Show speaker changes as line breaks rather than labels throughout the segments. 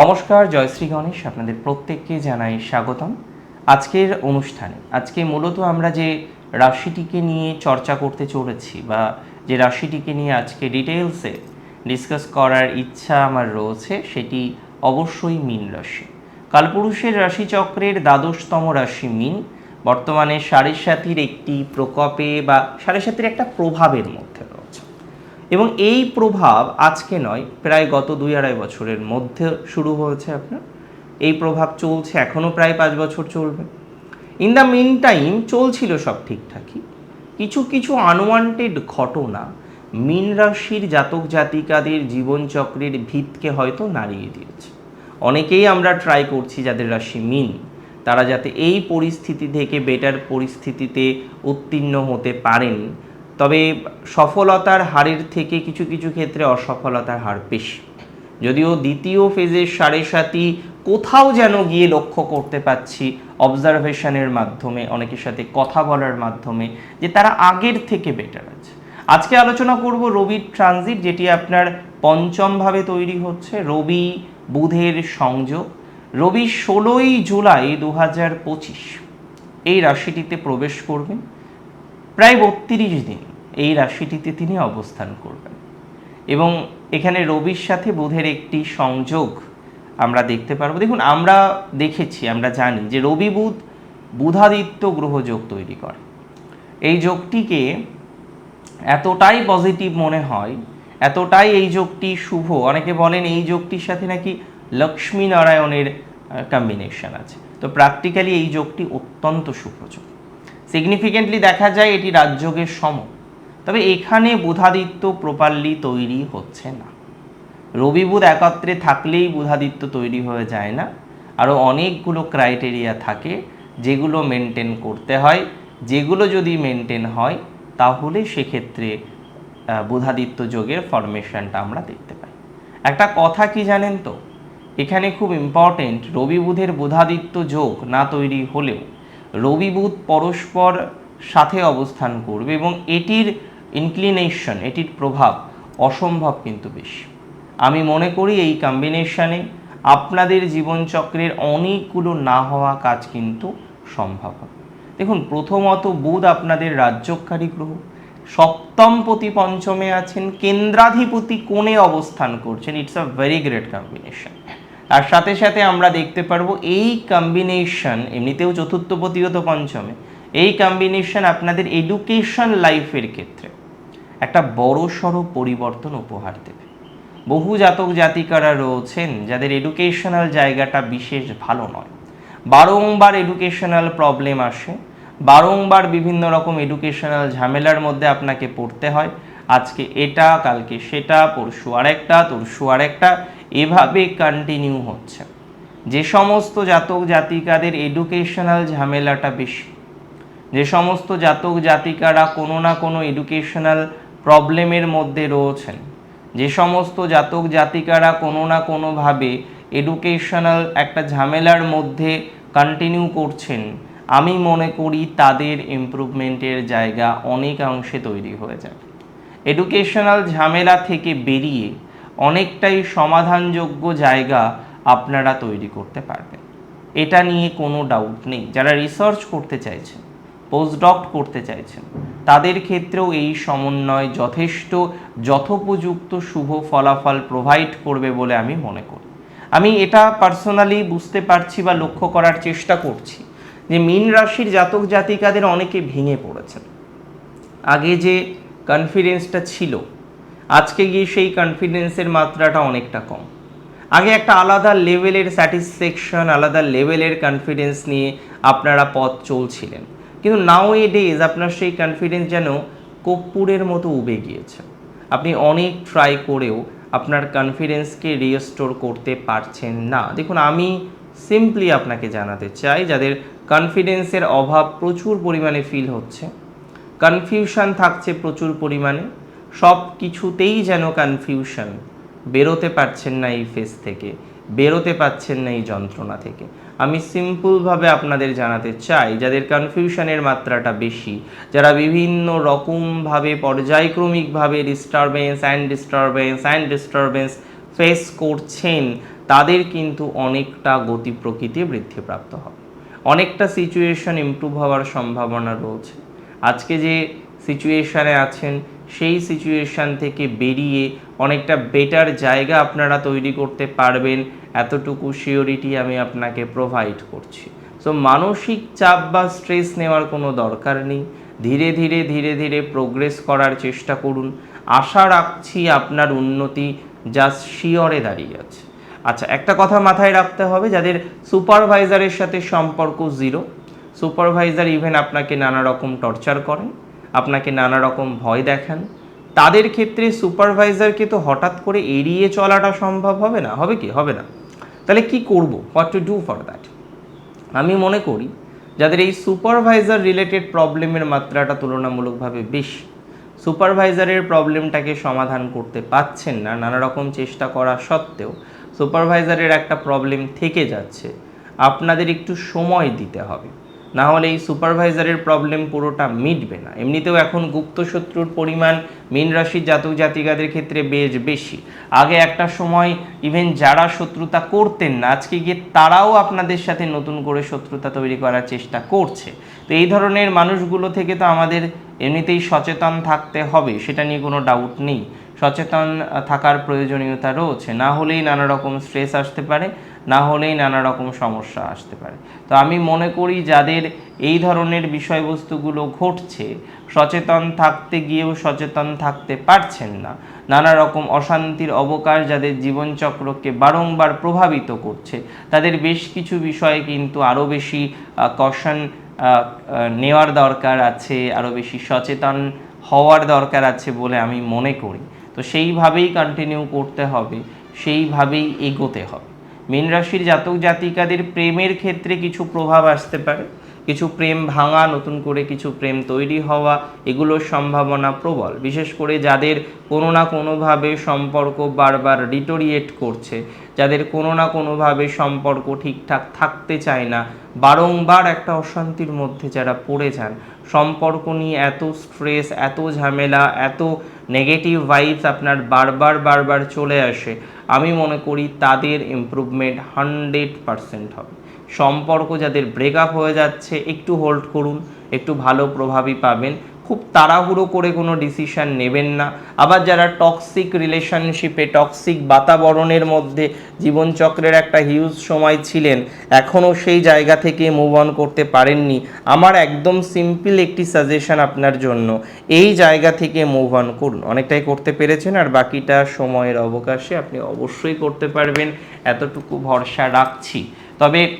নমস্কার জয়শ্রী গণেশ, আপনাদের প্রত্যেককে জানাই স্বাগতম। আজকের অনুষ্ঠানে, আজকে মূলত আমরা যে রাশিটিকে নিয়ে চর্চা করতে চলেছি বা যে রাশিটিকে নিয়ে আজকে ডিটেলসে ডিসকাস করার ইচ্ছা আমার রয়েছে, সেটি অবশ্যই মীন রাশি। কালপুরুষের রাশিচক্রের দ্বাদশতম রাশি মীন, বর্তমানে সাড়ে সাতির একটি প্রকোপে বা সাড়ে সাতির একটা প্রভাবের মধ্যে এবং এই প্রভাব আজকে নয়, প্রায় গত দুই আড়াই বছরের মধ্যে শুরু হয়েছে আপনার। এই প্রভাব চলছে, এখনও প্রায় পাঁচ বছর চলবে। ইন দ্য মিন টাইম চলছিল সব ঠিকঠাকই। কিছু কিছু আনওয়ান্টেড ঘটনা মীন রাশির জাতক জাতিকাদের জীবনচক্রের ভিতকে হয়তো নাড়িয়ে দিয়েছে। অনেকেই আমরা ট্রাই করছি যাদের রাশি মিন, তারা যাতে এই পরিস্থিতি থেকে বেটার পরিস্থিতিতে উত্তীর্ণ হতে পারেন। তবে সফলতার হারের থেকে কিছু কিছু ক্ষেত্রে অসফলতার হার বেশি। যদিও দ্বিতীয় ফেজের সাড়ে সাতই কোথাও যেন গিয়ে লক্ষ্য করতে পাচ্ছি অবজারভেশনের মাধ্যমে, অনেকের সাথে কথা বলার মাধ্যমে যে তারা আগের থেকে বেটার আছে। আজকে আলোচনা করব রবির ট্রানজিট যেটি আপনার পঞ্চমভাবে তৈরি হচ্ছে, রবি বুধের সংযোগ। রবি ষোলোই জুলাই দু হাজার পঁচিশ, এই রাশিটিতে প্রবেশ করবেন। প্রায় বত্রিশ দিন এই রাশিটিতে তিনি অবস্থান করবেন। এবং এখানে রবির সাথে বুধের একটি সংযোগ আমরা দেখতে পারব। দেখুন, আমরা দেখেছি, আমরা জানি যে রবি বুধ বুধাদিত্য গ্রহযোগ তৈরি করে। এই যোগটিকে এতটাই পজিটিভ মনে হয়, এতটাই এই যোগটি শুভ, অনেকে বলেন এই যোগটির সাথে নাকি লক্ষ্মী নারায়ণের কম্বিনেশন আছে। তো প্র্যাকটিক্যালি এই যোগটি অত্যন্ত শুভ যোগ। সিগনিফিকেন্টলি দেখা যায় এটি রাজযোগের সম। তবে এখানে বুধাদিত্য প্রপারলি তৈরি হচ্ছে না। রবি বুধ একত্রে থাকলেই বুধাদিত্য তৈরি হয়ে যায় না। আরও অনেকগুলো ক্রাইটেরিয়া থাকে যেগুলো মেনটেন করতে হয়। যেগুলো যদি মেনটেন হয়, তাহলে সেক্ষেত্রে বুধাদিত্য যোগের ফরমেশনটা আমরা দেখতে পাই। একটা কথা কি জানেন তো? এখানে খুব ইম্পর্টেন্ট রবি বুধের বুধাদিত্য যোগ না তৈরি হলেও রবি বুধ পরস্পর সাথে অবস্থান করবে এবং এটির ইনক্লিনেশন এটির প্রভাব অসম্ভব কিন্তু বেশি। আমি মনে করি এই কম্বিনেশনে আপনাদের জীবনচক্রের অনেকগুলো না হওয়া কাজ কিন্তু সম্ভব হবে। দেখুন, প্রথমত বুধ আপনাদের রাজ্যকারী গ্রহ সপ্তমপতি পঞ্চমে আছেন, কেন্দ্রাধিপতি কোণে অবস্থান করছেন it's a very great combination আর সাথে সাথে আমরা দেখতে পারব এই কম্বিনেশন এমনিতেও চতুর্থপতিও তো পঞ্চমে, এই কম্বিনেশন আপনাদের এডুকেশন লাইফের ক্ষেত্রে একটা বড় সড়ো পরিবর্তন উপহার দেবে। বহু জাতক জাতিকারা রয়েছেন যাদের এডুকেশনাল জায়গাটা বিশেষ ভালো নয়। বারংবার এডুকেশনাল প্রবলেম আসে, বারংবার বিভিন্ন রকম এডুকেশনাল ঝামেলার মধ্যে আপনাকে পড়তে হয়, আজকে এটা, কালকে সেটা, পরশু আরেকটা, তরশু আরেকটা এভাবে কন্টিনিউ হচ্ছে। যে সমস্ত জাতক জাতিকাদের এডুকেশনাল ঝামেলাটা বেশি, যে সমস্ত জাতক জাতিকারা কোনো না কোনো এডুকেশনাল প্রবলেমের মধ্যে রয়েছেন, যে সমস্ত জাতক জাতিকারা কোনো না কোনোভাবে এডুকেশনাল একটা ঝামেলার মধ্যে কন্টিনিউ করছেন, আমি মনে করি তাদের ইমপ্রুভমেন্টের জায়গা অনেকাংশে তৈরি হয়ে যায় এডুকেশনাল ঝামেলা থেকে বেরিয়ে অনেকটাই সমাধানযোগ্য জায়গা আপনারা তৈরি করতে পারবেন। এটা নিয়ে কোনো ডাউট নেই। যারা রিসার্চ করতে চাইছেন পোস্টডক করতে চাইছেন, তাদের ক্ষেত্রেও এই সমন্বয় যথেষ্ট, যথোপযুক্ত শুভ ফলাফল প্রোভাইড করবে বলে আমি মনে করি। আমি এটা পার্সোনালি বুঝতে পারছি বা লক্ষ্য করার চেষ্টা করছি যে মীন রাশির জাতক জাতিকাদের অনেকে ভেঙে পড়েছেন। আগে যে কনফিডেন্সটা ছিল আজকে গিয়ে সেই কনফিডেন্সের মাত্রাটা অনেকটা কম। আগে একটা আলাদা লেভেলের স্যাটিসফ্যাকশন আলাদা লেভেলের কনফিডেন্স নিয়ে আপনারা পথ চলছিলেন। কিন্তু নাও এ ডেজ আপনার সেই কনফিডেন্স যেন কর্পূরের মতো উবে গিয়েছে। আপনি অনেক ট্রাই করেও আপনার কনফিডেন্সকে রিস্টোর করতে পারছেন না। দেখুন, আমি সিম্পলি আপনাকে জানাতে চাই, যাদের কনফিডেন্সের অভাব প্রচুর পরিমাণে ফিল হচ্ছে কনফিউশন থাকছে প্রচুর পরিমাণে সব কিছুতেই যেন কনফিউশন বেরোতে পারছেন না এই ফেস থেকে, বেরোতে পারছেন না এই যন্ত্রণা থেকে। আমি সিম্পলভাবে আপনাদের জানাতে চাই, যাদের কনফিউশনের মাত্রাটা বেশি, যারা বিভিন্ন রকমভাবে পর্যায়ক্রমিকভাবে disturbance and disturbance and disturbance face করছেন, তাদের কিন্তু অনেকটা গতি প্রকৃতি বৃদ্ধিপ্রাপ্ত হবে। অনেকটা সিচুয়েশন ইমপ্রুভ হওয়ার সম্ভাবনা রয়েছে। আজকে যে সিচুয়েশানে আছেন সেই সিচুয়েশান থেকে বেরিয়ে অনেকটা বেটার জায়গা আপনারা তৈরি করতে পারবেন। এতটুকু শিওরিটি আমি আপনাকে প্রোভাইড করছি। সো মানসিক চাপ বা স্ট্রেস নেওয়ার কোনো দরকার নেই। ধীরে ধীরে ধীরে ধীরে প্রোগ্রেস করার চেষ্টা করুন। আশা রাখছি আপনার উন্নতি জাস্ট শিওরে দাঁড়িয়ে আছে। আচ্ছা একটা কথা মাথায় রাখতে হবে, যাদের সুপারভাইজারের সাথে সম্পর্ক জিরো সুপারভাইজার ইভেন আপনাকে নানা রকম টর্চার করেন। আপনাকে নানা রকম ভয় দেখান। তাদের ক্ষেত্রে সুপারভাইজারকে তো হঠাৎ করে এড়িয়ে চলাটা সম্ভব হবে না। হবে কি? হবে না। তাহলে কি করব? What to do for that আমি মনে করি যাদের এই সুপারভাইজার রিলেটেড প্রবলেমের মাত্রাটা তুলনামূলকভাবে বেশি সুপারভাইজারের প্রবলেমটাকে সমাধান করতে পাচ্ছেন না নানা রকম চেষ্টা করা সত্ত্বেও সুপারভাইজারের একটা প্রবলেম থেকে যাচ্ছে। আপনাদের একটু সময় দিতে হবে। না হলে এই সুপারভাইজারের প্রবলেম পুরোটা মিটবে না। এমনিতেও এখন গুপ্ত শত্রুর পরিমাণ মীন রাশির জাতক জাতিকাদের ক্ষেত্রে বেশ বেশি। আগে একটা সময় ইভেন যারা শত্রুতা করতেন না, আজকে গিয়ে তারাও আপনাদের সাথে নতুন করে শত্রুতা তৈরি করার চেষ্টা করছে। তো এই ধরনের মানুষগুলো থেকে তো আমাদের এমনিতেই সচেতন থাকতে হবে, সেটা নিয়ে কোনো ডাউট নেই। সচেতন থাকার প্রয়োজনীয়তা রয়েছে। না হলেই নানা রকম স্ট্রেস আসতে পারে। না হলেই নানা রকম সমস্যা আসতে পারে। তো আমি মনে করি যাদের এই ধরনের বিষয়বস্তুগুলো ঘটছে, সচেতন থাকতে গিয়েও সচেতন থাকতে পারছেন না। নানা রকম অশান্তির অবকাশ যাদের জীবনচক্রকে বারংবার প্রভাবিত করছে, তাদের বেশ কিছু বিষয়ে কিন্তু আরও বেশি কশন নেওয়ার দরকার আছে আরও বেশি সচেতন হওয়ার দরকার আছে বলে আমি মনে করি। তো সেইভাবেই কন্টিনিউ করতে হবে, সেইভাবেই এগোতে হবে। মীন রাশির জাতক জাতিকাদের প্রেমের ক্ষেত্রে কিছু প্রভাব আসতে পারে। কিছু প্রেম ভাঙা, নতুন করে কিছু প্রেম তৈরি হওয়া, এগুলোর সম্ভাবনা প্রবল। বিশেষ করে যাদের কোনো না কোনোভাবে সম্পর্ক বারবার রিটোরিয়েট করছে, যাদের কোনো না কোনোভাবে সম্পর্ক ঠিকঠাক থাকতে চায় না, বারংবার একটা অশান্তির মধ্যে যারা পড়ে যান, সম্পর্ক নিয়ে এত স্ট্রেস এত ঝামেলা, এত নেগেটিভ ভাইবস আপনার বারবার বারবার চলে আসে, আমি মনে করি তাদের ইমপ্রুভমেন্ট হান্ড্রেড পারসেন্ট হবে। সম্পর্ক যাদের ব্রেকআপ হয়ে যাচ্ছে, একটু হোল্ড করুন, একটু ভালো প্রভাবই পাবেন। খুব তাড়াহুড়ো করে কোনো ডিসিশন নেবেন না। আবার যারা টক্সিক রিলেশনশিপে টক্সিক বাতাবরণের মধ্যে জীবনচক্রের একটা হিউজ সময় ছিলেন, এখনও সেই জায়গা থেকে মুভ অন করতে পারেননি। আমার একদম সিম্পল একটি সাজেশন আপনার জন্য, এই জায়গা থেকে মুভ অন করুন। অনেকটাই করতে পেরেছেন আর বাকিটা সময়ের অবকাশে আপনি অবশ্যই করতে পারবেন। এতটুকু ভরসা রাখছি। তবে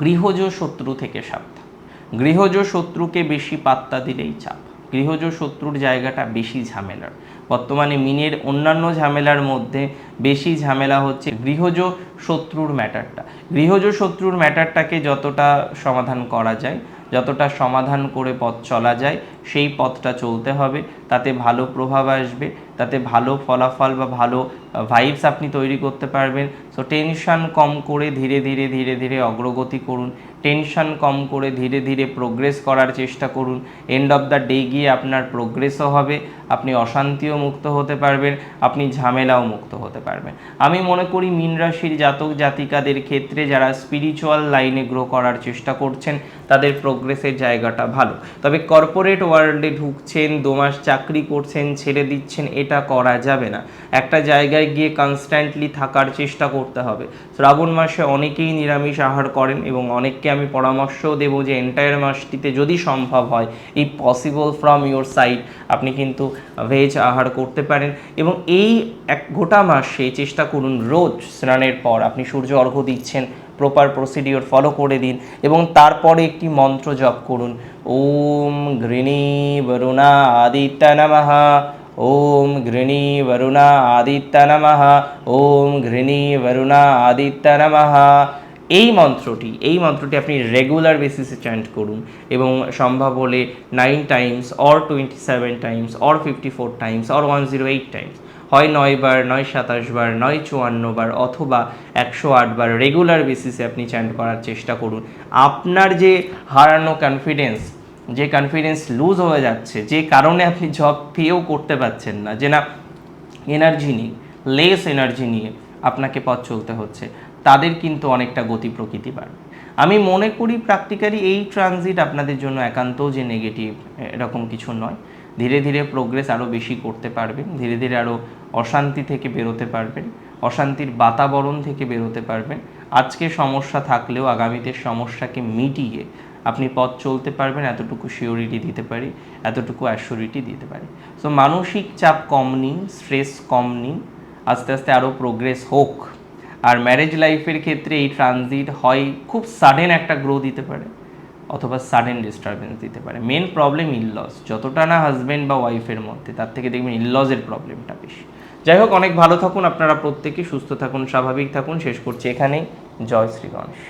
গৃহজ শত্রু থেকে সাবধান। গৃহজ শত্রুকে বেশি পাত্তা দিলেই চাপ। গৃহজ শত্রুর জায়গাটা বেশি ঝামেলার। বর্তমানে মিনের অন্যান্য ঝামেলার মধ্যে বেশি ঝামেলা হচ্ছে গৃহজ শত্রুর ম্যাটারটা। গৃহজ শত্রুর ম্যাটারটাকে যতটা সমাধান করা যায়, যতটা সমাধান করে পথ চলা যায়, সেই পথটা চলতে হবে। তাতে ভালো প্রভাব আসবে, তাতে ভালো ফলাফল বা ভালো ভাইবস আপনি তৈরি করতে পারবেন। সো টেনশান কম করে ধীরে ধীরে ধীরে ধীরে অগ্রগতি করুন। টেনশন কম করে ধীরে ধীরে প্রোগ্রেস করার চেষ্টা করুন। এন্ড অফ দ্য ডে গিয়ে আপনার প্রোগ্রেসও হবে। আপনি অশান্তিও মুক্ত হতে পারবেন, আপনি ঝামেলাও মুক্ত হতে পারবেন। আমি মনে করি মীন রাশির জাতক জাতিকাদের ক্ষেত্রে যারা স্পিরিচুয়াল লাইনে গ্রো করার চেষ্টা করছেন, তাদের প্রোগ্রেসের জায়গাটা ভালো। তবে কর্পোরেট ওয়ার্ল্ডে ঢুকছেন দোমাস চাকরি করছেন, ছেড়ে দিচ্ছেন, এটা করা যাবে না। একটা জায়গায় গিয়ে কনস্ট্যান্টলি থাকার চেষ্টা করতে হবে। শ্রাবণ মাসে অনেকেই নিরামিষ আহার করেন এবং অনেককে আমি পরামর্শও দেবো যে এন্টায়ার মাসটিতে যদি সম্ভব হয় এই পসিবল ফ্রম ইওর সাইড আপনি কিন্তু ভেজ আহার করতে পারেন এবং এই এক গোটা মাসে চেষ্টা করুন রোজ স্নানের পর আপনি সূর্য অর্ঘ্য দিচ্ছেন প্রপার প্রসিডিওর ফলো করে দিন এবং তারপরে একটি মন্ত্র জপ করুন। ওম ঘৃণী বরুণা আদিত্য নমঃ। ওম ঘৃণী বরুণা আদিত্য নমঃ। ওম ঘৃণী বরুণা আদিত্য নমঃ। এই মন্ত্রটি এই মন্ত্রটি আপনি রেগুলার বেসিসে চ্যান্ট করুন এবং সম্ভব হলে nine times or twenty seven times or fifty four times or one zero eight times হয় নয় বার, নয় সাতাশ বার, নয় চুয়ান্ন বার অথবা একশো আট বার রেগুলার বেসিসে আপনি চ্যান্ট করার চেষ্টা করুন। আপনার যে হারানো কনফিডেন্স যে কনফিডেন্স লুজ হয়ে যাচ্ছে, যে কারণে আপনি জব পেয়েও করতে পারছেন না, যে না এনার্জি নেই লেস এনার্জি নিয়ে আপনাকে পথ চলতে হচ্ছে। তাদের কিন্তু অনেকটা গতি প্রকৃতি বাড়বে আমি মনে করি প্র্যাকটিক্যালি এই ট্রানজিট আপনাদের জন্য একান্ত যে নেগেটিভ এরকম কিছু নয়। ধীরে ধীরে প্রোগ্রেস আরও বেশি করতে পারবেন, ধীরে ধীরে আরও অশান্তি থেকে বেরোতে পারবেন, অশান্তির বাতাবরণ থেকে বেরোতে পারবেন। আজকে সমস্যা থাকলেও আগামীতে সমস্যাকে মিটিয়ে আপনি পথ চলতে পারবেন, এতটুকু সিওরিটি দিতে পারি, এতটুকু অ্যাসিওরিটি দিতে পারি। সো মানসিক চাপ কম নিন স্ট্রেস কম নিন, আস্তে আস্তে আরও প্রোগ্রেস হোক। আর ম্যারেজ লাইফের ক্ষেত্রে এই ট্রানজিট হয় খুব সাডেন একটা গ্রো দিতে পারে, অথবা সাডেন ডিস্টারবেন্স দিতে পারে। মেন প্রবলেম ইললস যতটা না হাজব্যান্ড বা ওয়াইফের মধ্যে, তার থেকে দেখবেন ইললসের প্রবলেমটা বেশি। যাই হোক, অনেক ভালো থাকুন, আপনারা প্রত্যেকে সুস্থ থাকুন, স্বাভাবিক থাকুন। শেষ করছি এখানেই। জয় শ্রী গণেশ।